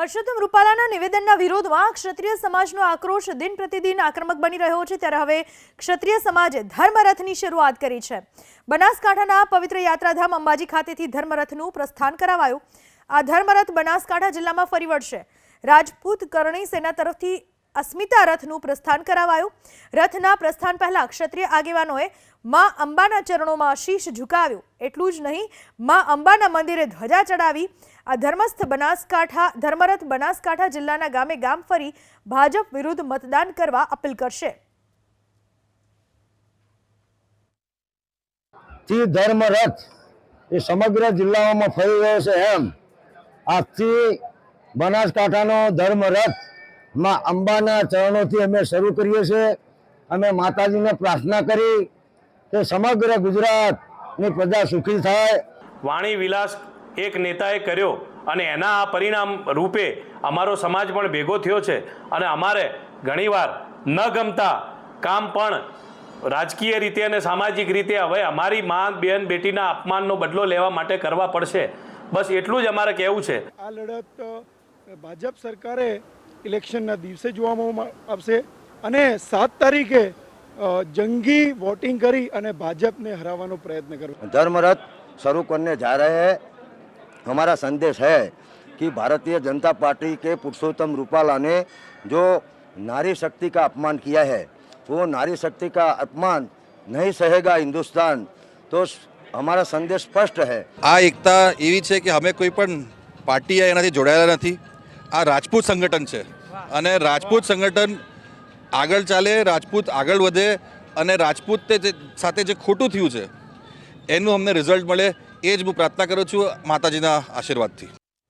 પરસોત્તમ રૂપાલાના નિવેદનના વિરોધમાં ક્ષત્રિય સમાજનો આક્રોશ દિન પ્રતિદિન આક્રમક બની રહ્યો છે. ત્યારે હવે ક્ષત્રિય સમાજે ધર્મરથની શરૂઆત કરી છે. બનાસકાંઠાના પવિત્ર યાત્રાધામ અંબાજી ખાતેથી ધર્મરથનું પ્રસ્થાન કરાવાયું. આ ધર્મરથ બનાસકાંઠા જિલ્લામાં ફરી વળશે. રાજપૂત કરણી સેના તરફથી અસ્મિતા રથનું પ્રસ્થાન કરાવાયું. રથના પ્રસ્થાન પહેલા ક્ષત્રિય આગેવાનોએ માં અંબાના ચરણોમાં શીશ ઝુકાવ્યું. એટલું જ નહીં, માં અંબાના મંદિરે ધ્વજા ચડાવી આ ધર્મસ્થ બનાસકાંઠા, ધર્મરથ બનાસકાંઠા જિલ્લાના ગામે ગામ ફરી ભાજપ વિરુદ્ધ મતદાન કરવા અપીલ કરશે. ધર્મરથ એ સમગ્ર જિલ્લાઓમાં ફરી રહ્યો છે એમ. આજથી બનાસકાંઠાનો ધર્મરથ માં અંબાના ચરણોથી અમે શરૂ કરીએ છીએ. અમે માતાજીને પ્રાર્થના કરી કે સમગ્ર ગુજરાતની પ્રજા સુખી થાય. વાણી વિલાસ એક નેતાએ કર્યો અને એના આ પરિણામ રૂપે અમારો સમાજ પણ ભેગો થયો છે અને અમારે ઘણીવાર ન ગમતા કામ પણ રાજકીય રીતે અને સામાજિક રીતે હવે અમારી મા બેન બેટીના અપમાનનો બદલો લેવા માટે કરવા પડશે. બસ એટલું જ અમારે કહેવું છે. આ લડત ભાજપ સરકારે ઇલેક્શનના દિવસે જોવામાં આવશે અને સાત તારીખે અ, જંગી વોટિંગ કરી અને ભાજપને હરાવવાનો પ્રયત્ન કરવો धर्मरथ शुरू करने जा रहे हैं हमारा संदेश है कि भारतीय जनता पार्टी के पुरुषोत्तम रूपाला ने जो नारी शक्ति का अपमान किया है वो नारी शक्ति का अपमान नहीं सहेगा हिंदुस्तान तो हमारा संदेश स्पष्ट है આ એકતા એવી છે કે અમે કોઈ પણ પાર્ટી એનાથી જોડાયેલા નથી આ રાજપૂત સંગઠન છે. અને રાજપૂત સંગઠન આગળ ચાલે, રાજપૂત આગળ વધે અને રાજપૂત સાથે જે ખોટું થયું છે, એનું અમને રિઝલ્ટ મળે, એ જ હું પ્રાર્થના કરું છું માતાજીના આશીર્વાદથી.